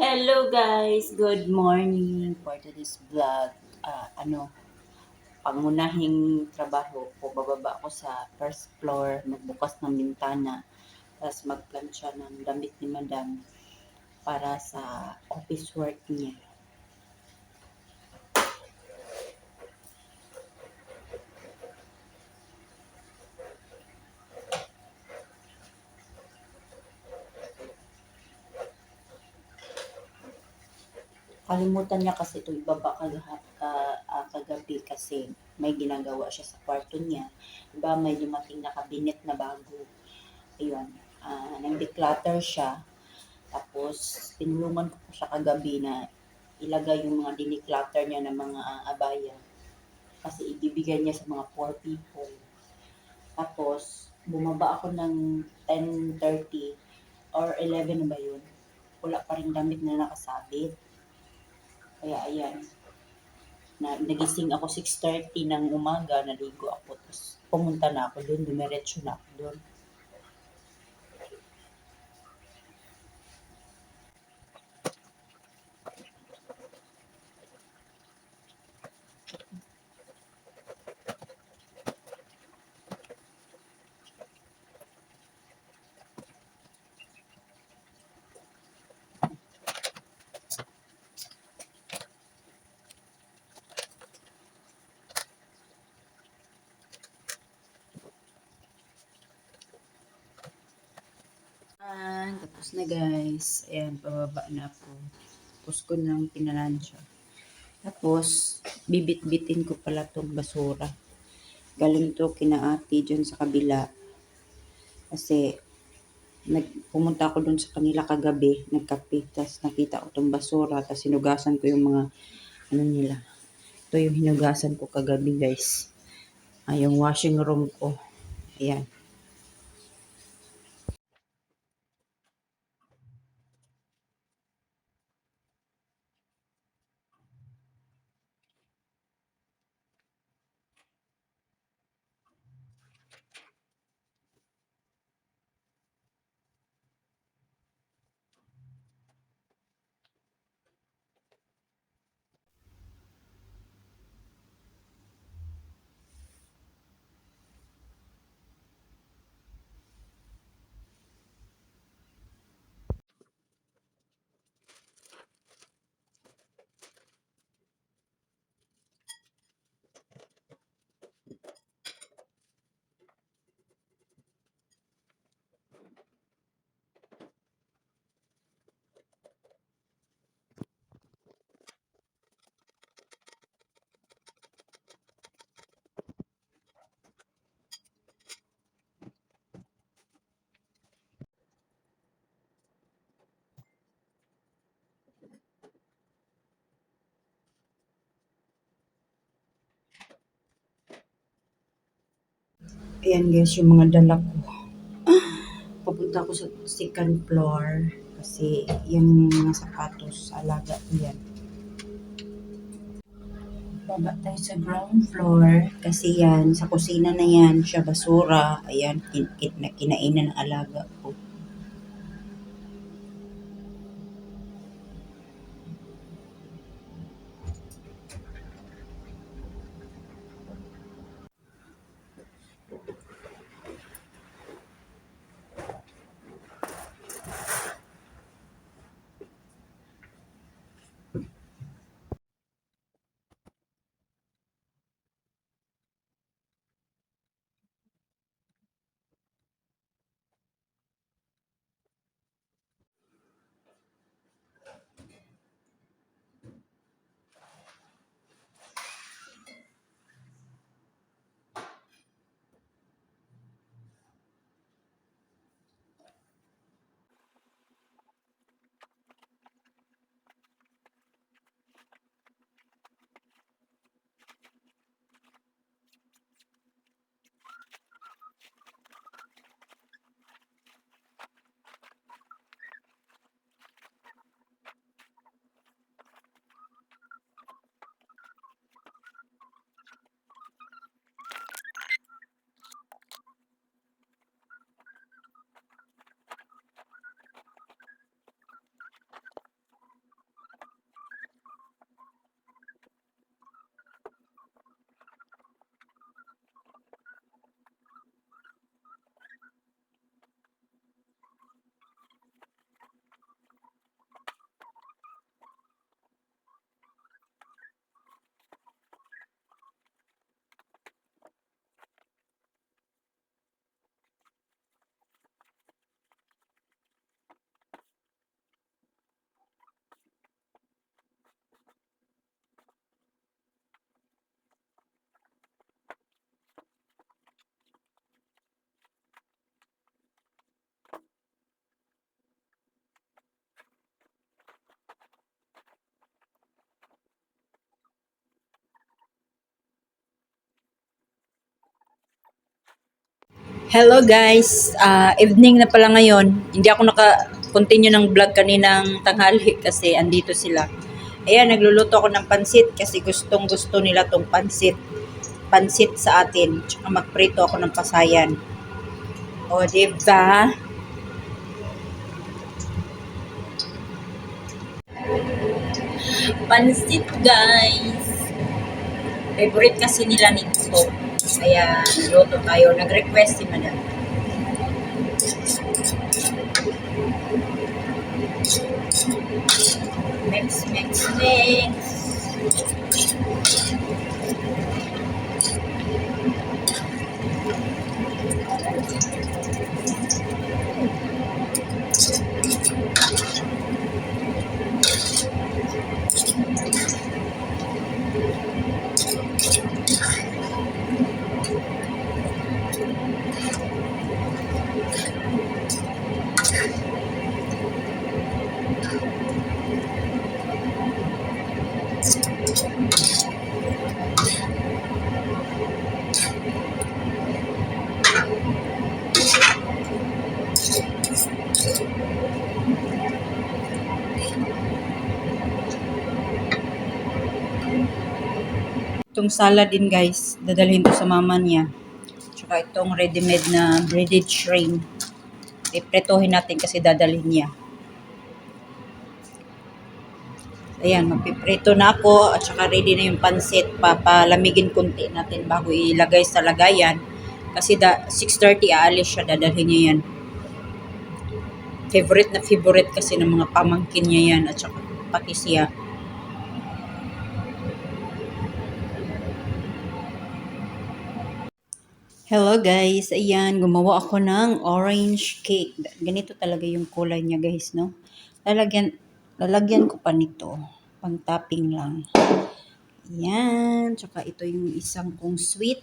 Hello guys, good morning for today's vlog. Ah, ano, pangunahing trabaho ko, bababa ako sa first floor, magbukas ng bintana, tapos magplansya ng damit ni madam para sa office work niya. Kalimutan niya kasi ito ibaba kagaha, ka, ah, kagabi kasi may ginagawa siya sa kwarto niya. Diba may dumating na kabinet na bago. Ayun, ah, nag-declutter siya. Tapos, tinulungan ko po siya kagabi na ilagay yung mga diniclutter niya ng mga ah, abaya. Kasi ibibigay niya sa mga poor people. Tapos, bumaba ako ng 10.30 or 11 na ba yun? Wala pa rin damit na nakasabit. Kaya ayan, na, nagising ako 6.30 ng umaga, naligo ako. Tapos pumunta na ako doon, dumiretso na ako doon. Ayan, tapos na guys. Ayan, pababa na ako. Tapos ko nang pinalansya. Tapos, bibit-bitin ko pala tong basura. Galing to kina ate dyan sa kabila. Kasi, nag, pumunta ako dun sa kanila kagabi, nagkape, tapos nakita ko tong basura, tapos sinugasan ko yung mga, ano nila. Ito yung hinugasan ko kagabi guys. Ah, yung washing room ko. Ayan. Ayan guys, yung mga dala ko. Papunta ako sa second floor kasi yung mga sapatos, alaga ko yan. Baba tayo sa ground floor kasi yan, sa kusina na yan, siya basura. Ayan, kin, kin, kinainan ng alaga ko. Hello guys, Ah, evening na pala ngayon. Hindi ako naka-continue ng vlog kaninang tanghali kasi andito sila. Ayan, nagluluto ako ng pansit kasi gustong gusto nila tong pansit. Pansit sa atin. Tsaka magprito ako ng pasayan. O, diba? Pansit guys! Favorite kasi nila nito. Kaya, luto tayo. Nag-request si madam. Mix, mix, mix. Itong salad din guys, dadalhin ko sa mama niya. Tsaka itong ready-made na breaded shrimp. Ipretohin natin kasi dadalhin niya. Ayan, magpiprito na ako at saka ready na yung pansit. Papalamigin konti natin bago ilagay sa lagayan. Kasi da, 6.30 aalis siya, dadalhin niya yan. Favorite na favorite kasi ng mga pamangkin niya yan at saka pati siya. Hello guys, ayan, gumawa ako ng orange cake. Ganito talaga yung kulay niya guys, no? Lalagyan, lalagyan ko pa nito, pang topping lang. Ayan, tsaka ito yung isang kong sweet.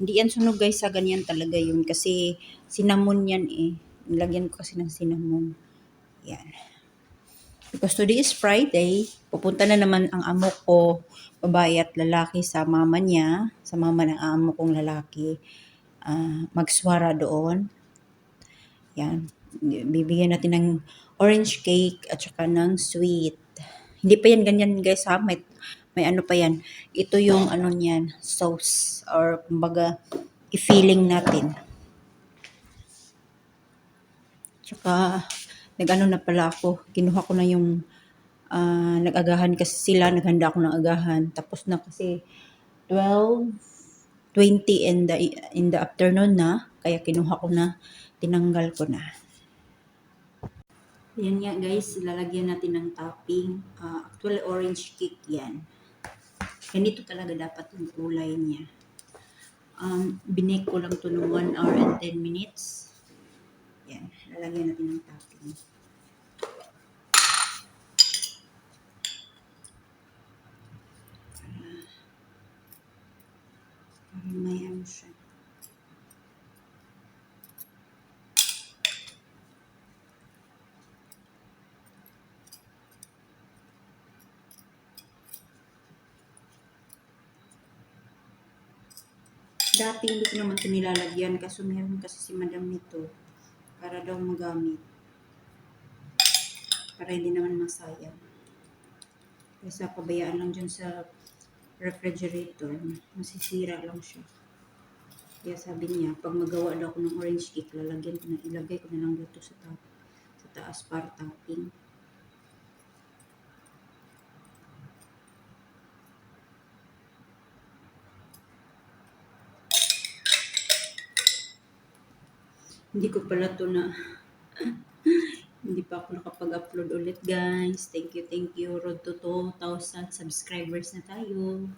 Hindi yan sunog guys, sa ganyan talaga yun. Kasi cinnamon yan eh. Nilagyan ko kasi ng cinnamon. Ayan. Because today is Friday, pupunta na naman ang amo ko, babae at lalaki sa mama niya, sa mama ng amo kong lalaki, ah, magswara doon. Yan. Bibigyan natin ng orange cake at saka ng sweet. Hindi pa yan ganyan guys ha. May, may ano pa yan. Ito yung ano niyan, sauce or kumbaga i-feeling natin. Tsaka nag-ano na pala ako. Kinuha ko na yung ah, nag-agahan kasi sila. Naghanda ako ng agahan. Tapos na kasi 12 20 in the in the afternoon na kaya kinuha ko na tinanggal ko na. Yan nga guys lalagyan natin ng topping. Ah, actually orange cake yan. Ganito talaga dapat yung kulay niya. Um, binake ko lang to ng 1 hour and 10 minutes. Yan lalagyan natin ng topping may ano siya Dati hindi ko naman ito nilalagyan kaso meron kasi si madam nito para daw magamit. Para hindi naman masayang. Kaysa pabayaan lang dyan sa refrigerator, masisira lang siya. Kaya sabi niya, pag magawa daw ako ng orange cake, lalagyan ko na, ilagay ko na lang dito sa, top, sa taas para topping. Hindi ko pala to na hindi pa ako nakapag-upload ulit guys. Thank you, thank you. Road to 2,000 subscribers na tayo.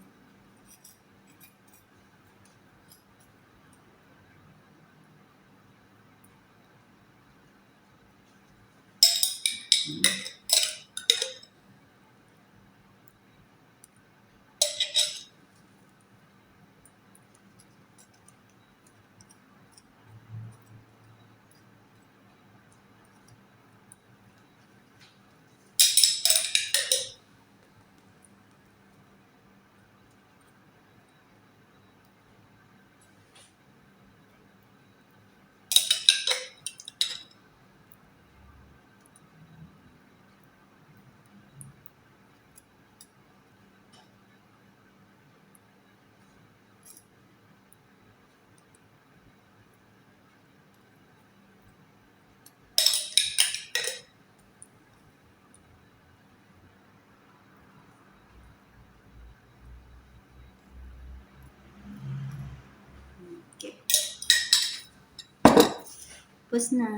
Tapos na.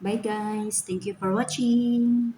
Bye guys. Thank you for watching.